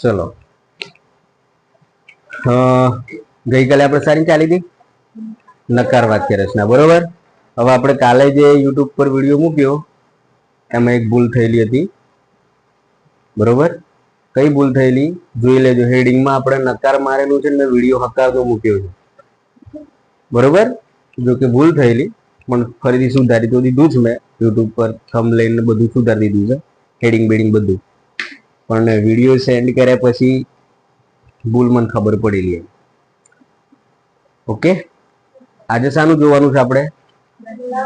ચલો. ગઈકાલે આપણે સારી ચાલી હતી? નકાર વાક્ય રચના, બરોબર? હવે આપણે કાલે જે યુટ્યુબ પર વીડિયો મૂક્યો, એમાં એક ભૂલ થયેલી હતી. બરોબર? કઈ ભૂલ થયેલી? જોઈ લેજો હેડિંગમાં આપણે નકાર મારેલું છે ને વીડિયો હકારતો મૂક્યો છે. બરોબર? જો કે ભૂલ થયેલી, પણ ફરીથી સુધારી તો દીધું જ મેં. યુટ્યુબ પર થમ લઈને બધું સુધારી દીધું છે. હેડિંગ બેડિંગ બધું. પણ વીડિયો સેન્ડ કર્યા પછી ભૂલ મને ખબર પડેલી ઓકે આજે શાનું જોવાનું છે આપણે?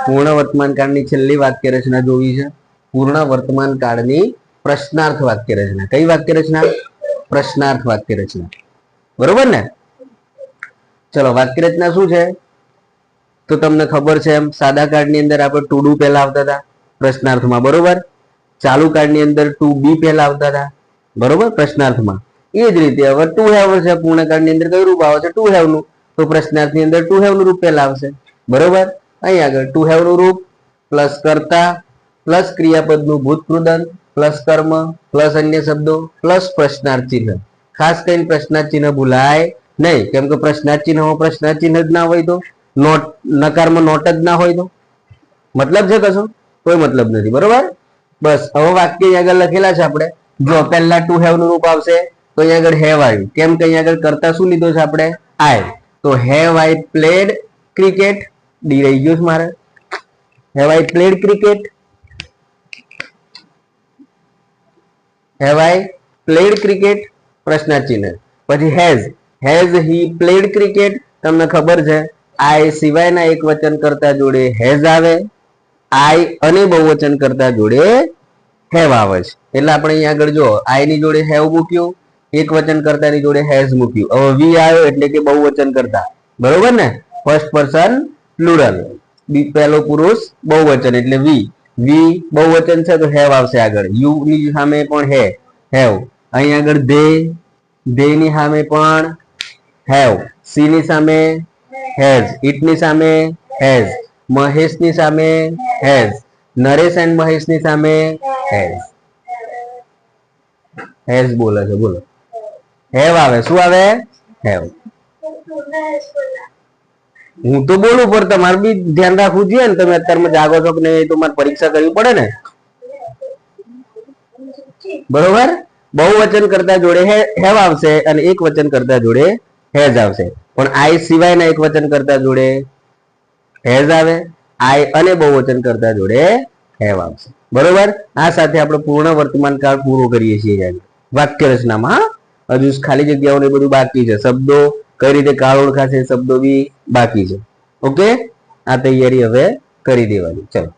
પૂર્ણ વર્તમાન કાળની છેલ્લી વાક્ય રચના જોવી છે. પૂર્ણ વર્તમાન કાળની પ્રશ્નાર્થ વાક્ય રચના. કઈ વાક્ય રચના? પ્રશ્નાર્થ વાક્ય રચના. બરોબર ને? ચલો વાક્ય રચના શું છે? તો તમને ખબર છે એમ, સાદા કાર્ડની અંદર આપણે ટુડુ પહેલા આવતા હતા, પ્રશ્નાર્થમાં. બરોબર? ચાલુ કાર્ડની અંદર ટુ બી પહેલા આવતા હતા. બરોબર? પ્રશ્નાર્થમાં. એ જ રીતે હવે ટુ હેવ છે પૂર્ણ કાર્ડની અંદર કયું રૂપ આવે છે? ટુ હેવનું. તો પ્રશ્નાર્થની અંદર ટુ હેવનું રૂપ પહેલા આવશે. બરોબર? અહીં આગળ. ટુ હેવનું રૂપ પ્લસ કરતા પ્લસ ક્રિયાપદનું ભૂતકૃદન પ્લસ કર્મ પ્લસ અન્ય શબ્દો પ્લસ પ્રશ્નાર્થ ચિહ્ન. ખાસ કરીને પ્રશ્નાર્થ ચિહ્ન ભૂલાય નહીં. કેમ કે પ્રશ્નાર્થ ચિહ્ન પ્રશ્નાર્થ ચિહ્ન જ ના હોય તો નોટ નકારમાં નોટ જ ના હોય તો. મતલબ છે કશો? કોઈ મતલબ નથી. બરોબર? બસ, હવે વાક્ય અહીં આગળ લખેલા છે આપણે. જો પહેલા ટુ હેવનું રૂપ આવશે, તો અહીંયા આગળ હેવ આવ્યું કેમ કે અહીંયા આગળ કરતા શું લીધો છે આપણે? આઈ તો have I played cricket D રહી ગયું છે મારે. Have I played cricket have I played cricket પ્રશ્ન ચિહ્ન. પછી has has he played cricket તમને ખબર છે. આઈ સિવાયના એક વચન કરતા જોડે હેઝ આવે. આઈ અને બહુવચન કરતા જોડે હેવ આવે છે એટલે આપણે અહીંયા આગળ જો આઈ ની જોડે હેવ મૂક્યું, એક વચન કરતાની જોડે હેઝ મૂક્યું. હવે વી આવ્યો એટલે કે બહુવચન કરતા. બરોબર ને? First person, plural. પહેલો પુરુષ, બહુવચન એટલે વી. વી બહુવચન છે તો હેવ આવશે આગળ. યુ ની સામે પણ હે, હેવ. અહીં આગળ ધે ધે ની સામે પણ હેવ. સી ની સામે હેઝ. ઇટની સામે હેઝ. મહેશની સામે હેઝ. નરેશ એન્ડ મહેશની સામે હેઝ હેઝ બોલે છે, બોલો. હેવ આવે શું આવે હેવ હું તો બોલું, પણ તમારે બી ધ્યાન રાખવું જોઈએ ને. તમે અત્યારમાં જાગો છો કે નહીં મારે પરીક્ષા કરવી પડે ને. બરોબર? બહુ વચન કરતા જોડે હેવ આવશે અને એક વચન કરતા જોડે હેઝ આવશે. પણ આઈ સિવાયના એક વચન કરતા જોડે હેઝ આવે. આઈ અને બહુવચન કરતા જોડે હેવ આવશે બરોબર? આ સાથે આપણે પૂર્ણ વર્તમાન કાળ પૂરો કરીએ છીએ વાક્ય રચનામાં હજુ ખાલી જગ્યાઓ ને બધું બાકી છે. શબ્દો કઈ રીતે કાળ ઓળખાશે શબ્દો બી બાકી છે. ઓકે? આ તૈયારી હવે કરી દેવાની. ચલો.